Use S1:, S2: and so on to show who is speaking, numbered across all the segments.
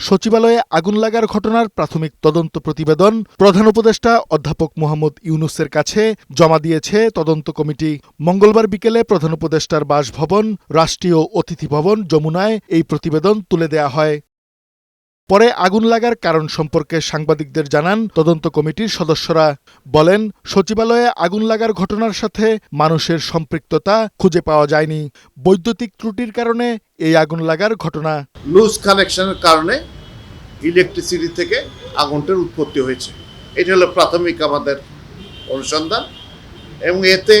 S1: সচিবালয়ে আগুন লাগার ঘটনার প্রাথমিক তদন্ত প্রতিবেদন প্রধান উপদেষ্টা অধ্যাপক মোহাম্মদ ইউনুসের কাছে জমা দিয়েছে তদন্ত কমিটি। মঙ্গলবার বিকেলে প্রধান উপদেষ্টার বাসভবন, রাষ্ট্রীয় অতিথি ভবন যমুনায় এই প্রতিবেদন তুলে দেয়া হয়। পরে আগুন লাগার কারণ সম্পর্কে সাংবাদিকদের জানান তদন্ত কমিটির সদস্যরা। বলেন, সচিবালয়ে আগুন লাগার ঘটনার সাথে মানুষের সম্পৃক্ততা খুঁজে পাওয়া যায়নি। বৈদ্যুতিক ত্রুটির কারণে এই আগুন লাগার ঘটনা।
S2: লুজ কানেকশনের কারণে ইলেকট্রিসিটি থেকে আগুনটার উৎপত্তি হয়েছে। এটা হলো প্রাথমিক আমাদের অনুসন্ধান এবং এতে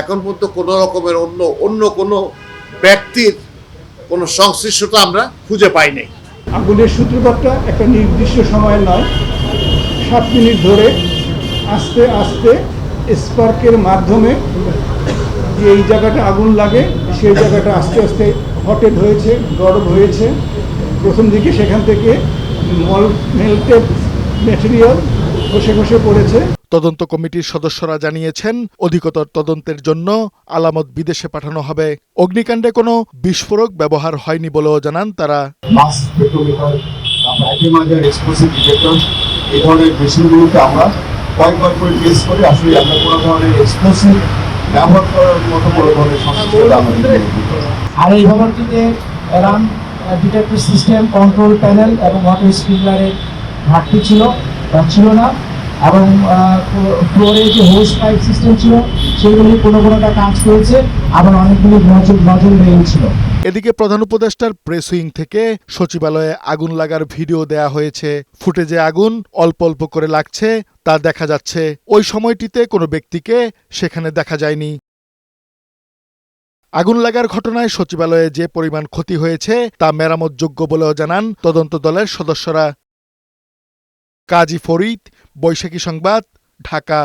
S2: এখন পর্যন্ত কোনো রকমের অন্য অন্য কোনো ব্যক্তির কোনো সংশ্লিষ্টতা আমরা খুঁজে পাই নাই
S3: আগুনের সূত্রপাতটা একটা নির্দিষ্ট সময় নয়। সাত মিনিট ধরে আস্তে আস্তে স্পার্কের মাধ্যমে যে এই জায়গাটা আগুন লাগে, সেই জায়গাটা আস্তে আস্তে হটেড হয়েছে, গরম হয়েছে। প্রথম দিকে সেখান থেকে মল মেল্টেড ম্যাটেরিয়াল খসে খসে পড়েছে।
S1: তদন্ত কমিটির সদস্যরা জানিয়েছেন অধিকতর তদন্তের জন্য আলামত বিদেশে পাঠানো হবে। অগ্নিকাণ্ডে কোনো বিস্ফোরক ব্যবহার হয়নি বলেও জানান তারা।
S4: এই ধরনের মেশিনগুলোকে আমরা কয়েকবার করে টেস্ট করে আসলে আমরা কোনো ধরনের এক্সপ্লোসিভ ব্যবহার করার মতো কোনো ধরনের সংশ্লিষ্টতা আমাদের
S5: আর এই ভবনটিতে রান ডিটেক্টর সিস্টেম কন্ট্রোল প্যানেল এবং ওয়াটার স্প্রিংলারের ঘাটতি ছিল ছিল না, এবং ফ্লোরে যে হোস পাইপ সিস্টেম ছিল, সেগুলি কোনো কোনোটা কাজ করেছে, আবার অনেকগুলি নজর নজর রেল ছিল।
S1: এদিকে প্রধান উপদেষ্টার প্রেস উইং থেকে সচিবালয়ে আগুন লাগার ভিডিও দেয়া হয়েছে। ফুটেজে আগুন অল্প অল্প করে লাগছে, তা দেখা যাচ্ছে। ওই সময়টিতে কোনো ব্যক্তিকে সেখানে দেখা যায়নি। আগুন লাগার ঘটনায় সচিবালয়ে যে পরিমাণ ক্ষতি হয়েছে, তা মেরামতযোগ্য বলেও জানান তদন্ত দলের সদস্যরা। কাজী ফরিদ বৈশাখী সংবাদ ঢাকা।